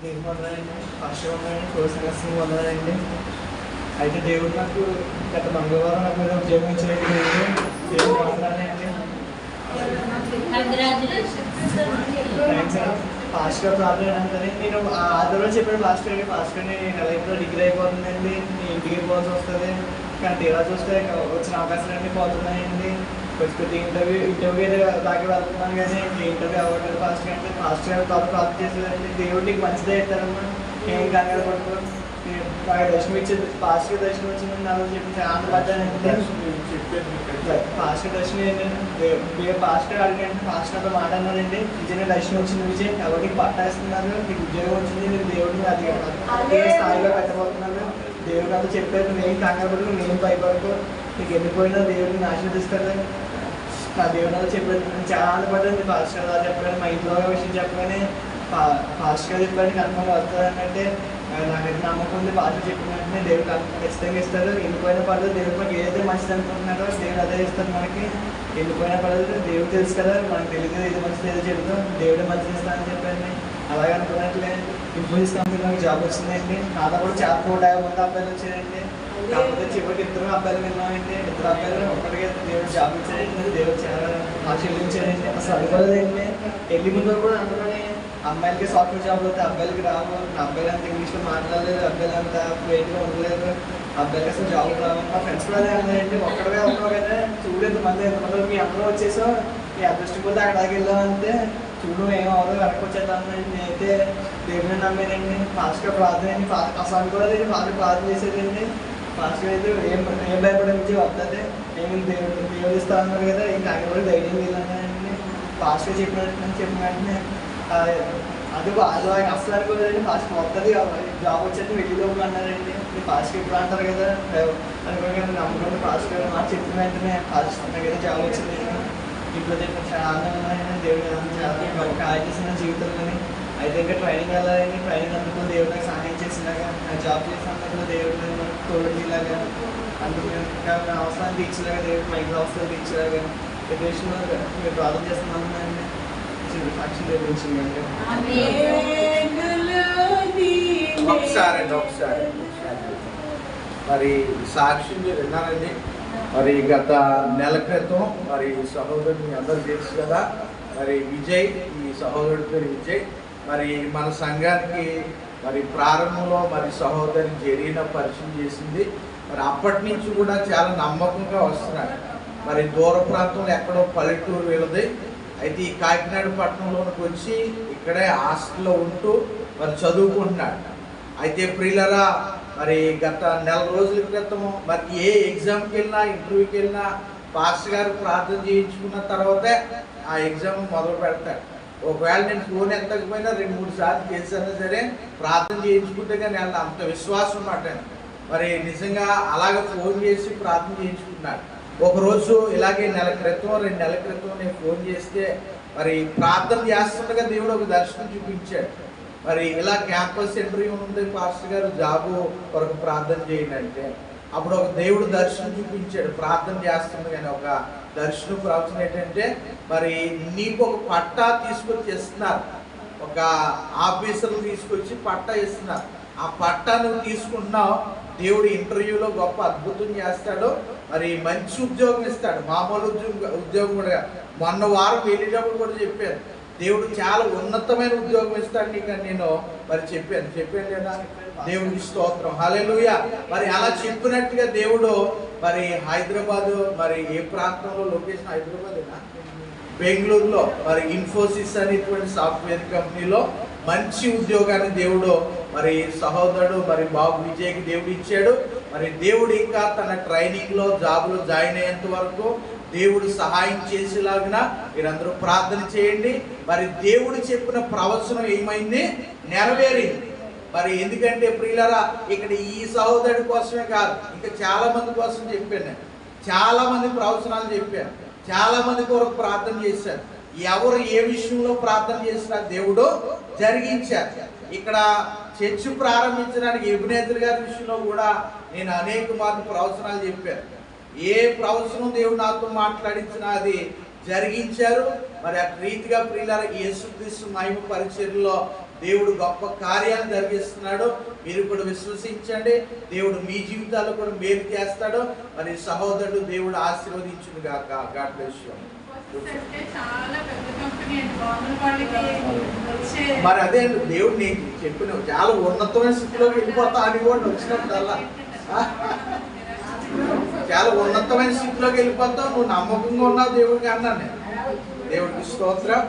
దేవుని వందనాలండి ఫస్ట్ వందనాలండి కోర్సు అయితే దేవుడు నాకు గత మంగళవారం నాకు మీద ఉద్యోగం ఇచ్చినట్టు దేవుడు దేవుడు వందనాలండి థ్యాంక్స్ అండి ఫాస్ట్గా ప్రాబ్లం ఏంటంటే నేను ఆ ఆదివారం చెప్పాను ఫాస్ట్గా ఫాస్ట్గా నేను లైఫ్లో డిగ్రీ అయిపోతుందండి? నేను ఇంటికి పోవాల్సి వస్తుంది. కానీ తీరా చూస్తే వచ్చిన అవకాశాలు అన్నీ పోతున్నాయండి. కొంచెం ఇంటర్వ్యూ ఇంటర్వ్యూ దాకా వెళ్తున్నాను కానీ ఇంటర్వ్యూ అవ్వట్లేదు. ఫాస్ట్గా అంటే ఫాస్ట్గా తాత ప్రాప్తి చేసేదండి దేవుడు నీకు మంచిదే ఇస్తారమ్మా ఏం కంగారు పడుకో బాగా దర్శనం ఇచ్చేది. ఫాస్ట్గా దర్శనం వచ్చిందని నా రోజు చెప్పి ఆనందపడ్డానండి ఫాస్ట్గా దర్శనం ఏంటంటే ఫాస్ట్గా అడిగాను. ఫాస్ట్గా మాట అన్నారండి. విజయ్ దర్శనం వచ్చింది విజయ్. ఎవరికి పట్టేస్తున్నారు నీకు ఉద్యోగం వచ్చింది. నీకు దేవుడిని అది అదే స్థాయిలో పెట్టబోతున్నారు? దేవుడు అంతా చెప్పారు. ఏం కంగారు పడుకో నేను భయపడుకో. నీకు వెళ్ళిపోయినా దేవుడిని ఆశీర్దిస్తారు నా దేవుడు చెప్పాను చాలా ఆనందపడ్డాను ఫాస్ట్గా అలా చెప్పాను మా ఇంట్లో విషయం చెప్పగానే ఫా- ఫాస్ట్గా చెప్పాను కన్ఫర్మ్ అంటే నాకైతే నమ్మకం ఉంది. ఫాస్ట్ చెప్పిన వెంటనే దేవుడు ఖచ్చితంగా ఇస్తారు వెళ్ళిపోయిన పడదు దేవుడు మాకు ఏదైతే మంచిది అనుకుంటున్నారో దేవుడు అదే ఇస్తారు మనకి. వెళ్ళిపోయిన పడదు దేవుడు తెలుసు కదా మనకు తెలియదు ఇది మంచిది ఏదో చెబుతాం దేవుడు మంచిది ఇస్తానని చెప్పండి అలాగే అనుకున్నట్లే ఇన్ఫోసిస్ కంపెనీ నాకు జాబ్ వచ్చిందండి. నాతో కూడా చాలా ఫోర్ యాభై మంది అబ్బాయిలు వచ్చారండి. కాకపోతే చివరికి ఇద్దరు అబ్బాయిలు విన్నామండి. ఇద్దరు అబ్బాయిలు జాబ్ ఇచ్చారండి దేవుడు చాలా ఆశీర్వించారండి అసలు అనుకోలేదండి వెళ్ళి ముందు కూడా అందులోనే అమ్మాయిలకి సాఫ్ట్వేర్ జాబ్ అవుతాయి అబ్బాయిలకి రావు అబ్బాయిలు అంత ఇంగ్లీష్లో మాట్లాడలేదు అబ్బాయిలు అంత ఫ్లూయెంట్గా ఉండలేదు అబ్బాయిలకి అసలు జాబ్ రావు మా ఫ్రెండ్స్ కూడా అదే అన్నారండి ఒక్కడవే ఉన్నావు కదా చూడు ఎంతమంది ఎంతమంది మీ అందరూ వచ్చేసావు మీ అదృష్టం పోతే అక్కడికి వెళ్ళావు వెళ్ళామంటే చూడు ఏం అవ్వదు వెనక్కి వచ్చేద్దామని నేనైతే దేవుని నమ్మానండి ఫాస్ట్గా ప్రార్థన అండి అసలు అనుకోలేదు ఫాస్ట్ ప్రార్థన చేసేదండి ఫాస్ట్గా అయితే ఏం ఏం భయపడే నుంచి వస్తుంది ఏమి దేవుడు చదివిస్తా ఉన్నారు కదా ఇంకా అక్కడ కూడా ధైర్యం వెళ్ళానండి ఫాస్ట్గా చెప్పినట్టు చెప్పిన వెంటనే అది బా- అది ఆయన అసలు అనుకోలేదండి ఫాస్ట్ వస్తుంది జాబ్ వచ్చేది వెళ్ళిలోపు అన్నారండి. మీరు ఫాస్ట్గా ఇప్పుడు అంటారు కదా అనుకోండి నమ్మకం ఫాస్ట్గా మాకు చెప్పిన వెంటనే ఫాస్ట్ కదా జాబ్ వచ్చింది ఇప్పుడు చెప్పిన చాలా ఆనందమైన దేవుడు నాకు చాలా జీవితంలోని అయితే ఇంకా ట్రైనింగ్ వెళ్ళాలని ట్రైనింగ్ అందుకు దేవుడు నాకు సహాయం చేసినాగా నా జాబ్ చేసినందుకు దేవుడు నన్ను తోడులాగా అందుకు ఇంకా నా అవసరాన్ని తీర్చేలాగా దేవుడు మీరు ప్రార్థన చేస్తున్నాను సాక్షి దేవుడించిందండి ఒకసారి అండి ఒకసారి. మరి సాక్షి మీరు విన్నారండి? మరి గత నెల క్రితం మరి సహోదరుని మీ తెలుసు కదా? మరి విజయ్ ఈ సహోదరుడి పేరు విజయ్ మరి మన సంఘానికి మరి ప్రారంభంలో మరి సహోదరి జరీన పరిచయం చేసింది. మరి అప్పటి నుంచి కూడా చాలా నమ్మకంగా వస్తున్నాడు. మరి దూర ప్రాంతంలో ఎక్కడో పల్లెటూరు వెళ్ళదు. అయితే ఈ కాకినాడ పట్టణంలోనికి వచ్చి ఇక్కడే హాస్టల్లో ఉంటూ మరి చదువుకుంటున్నాడు. అయితే ప్రియులరా మరి గత నెల రోజుల క్రితం మరి ఏ ఎగ్జామ్కి వెళ్ళినా ఇంటర్వ్యూకి వెళ్ళినా పాస్టర్ గారు ప్రార్థన చేయించుకున్న తర్వాతే ఆ ఎగ్జామ్ మొదలు పెడతాడు. ఒకవేళ నేను ఫోన్ ఎత్తకపోయినా రెండు మూడు సార్లు చేశానా సరే ప్రార్థన చేయించుకుంటే కానీ అంత విశ్వాసం మాట మరి నిజంగా అలాగే ఫోన్ చేసి ప్రార్థన చేయించుకున్నాడు. ఒకరోజు ఇలాగే నెల క్రితం రెండు నెలల క్రితం నేను ఫోన్ చేస్తే మరి ప్రార్థన చేస్తుండగా దేవుడు ఒక దర్శనం చూపించాడు. మరి ఇలా క్యాంపస్ ఇంటర్వ్యూ ఉంది పాస్టర్ గారు జాబు కొరకు ప్రార్థన చేయండి అంటే అప్పుడు ఒక దేవుడు దర్శనం చూపించాడు. ప్రార్థన చేస్తుంది కానీ ఒక దర్శనం ప్రవచనం ఏంటంటే మరి నీకు ఒక పట్టా తీసుకొచ్చి ఇస్తున్నారు ఒక ఆఫీసర్లు తీసుకొచ్చి పట్టా ఇస్తున్నారు. ఆ పట్టా నువ్వు తీసుకుంటున్నావు దేవుడు ఇంటర్వ్యూలో గొప్ప అద్భుతం చేస్తాడు మరి మంచి ఉద్యోగం ఇస్తాడు. మామూలు ఉద్యోగం ఉద్యోగం కూడా మొన్న వారం వెళ్ళేటప్పుడు కూడా చెప్పాను. దేవుడు చాలా ఉన్నతమైన ఉద్యోగం ఇస్తాడు నీకు నేను మరి చెప్పాను. చెప్పాను లేదా దేవుడికి స్తోత్రం. హలెలుయ మరి అలా చెప్పినట్టుగా దేవుడు మరి హైదరాబాద్ మరి ఏ ప్రాంతంలో లొకేషన్ హైదరాబాదేనా? బెంగళూరులో మరి ఇన్ఫోసిస్ అనేటువంటి సాఫ్ట్వేర్ కంపెనీలో మంచి ఉద్యోగాన్ని దేవుడు మరి సహోదరుడు మరి బాబు విజయ్కి దేవుడు ఇచ్చాడు. మరి దేవుడు ఇంకా తన ట్రైనింగ్లో జాబ్లో జాయిన్ అయ్యేంత వరకు దేవుడు సహాయం చేసేలాగిన మీరందరూ ప్రార్థన చేయండి. మరి దేవుడు చెప్పిన ప్రవచనం ఏమైంది? నెరవేరింది. మరి ఎందుకంటే ప్రియులరా ఇక్కడ ఈ సహోదరుడి కోసమే కాదు ఇంకా చాలా మంది కోసం చెప్పాను చాలా మంది ప్రవచనాలు చెప్పాను. చాలా మంది కొరకు ప్రార్థన చేశారు. ఎవరు ఏ విషయంలో ప్రార్థన చేసినా దేవుడు జరిగించారు. ఇక్కడ చర్చ్ ప్రారంభించడానికి ఎబినేతర్ గారి విషయంలో కూడా నేను అనేక మార్లు ప్రవచనాలు చెప్పాను. ఏ ప్రవచనం దేవుడు నాతో మాట్లాడించినా అది జరిగించారు. మరి ఆ రీతిగా ప్రియుల యేసుక్రీస్తు మహిమ పరిచర్లో దేవుడు గొప్ప కార్యాలు జరిగిస్తున్నాడు. మీరు కూడా విశ్వసించండి. దేవుడు మీ జీవితాల్లో కూడా మేలు చేస్తాడు. మరి సహోదరుడు దేవుడు ఆశీర్వదించును గాక. God bless you. అంటే మరి అదే దేవుడు నేను చెప్పిన చాలా ఉన్నతమైన స్థితిలోకి వెళ్ళిపోతా అని కూడా వచ్చినప్పుడల్లా? చాలా ఉన్నతమైన స్థితిలోకి వెళ్ళిపోతావు. నువ్వు నమ్మకంగా ఉన్నావు దేవుడికి అన్నాను నేను. దేవుడికి స్తోత్రం.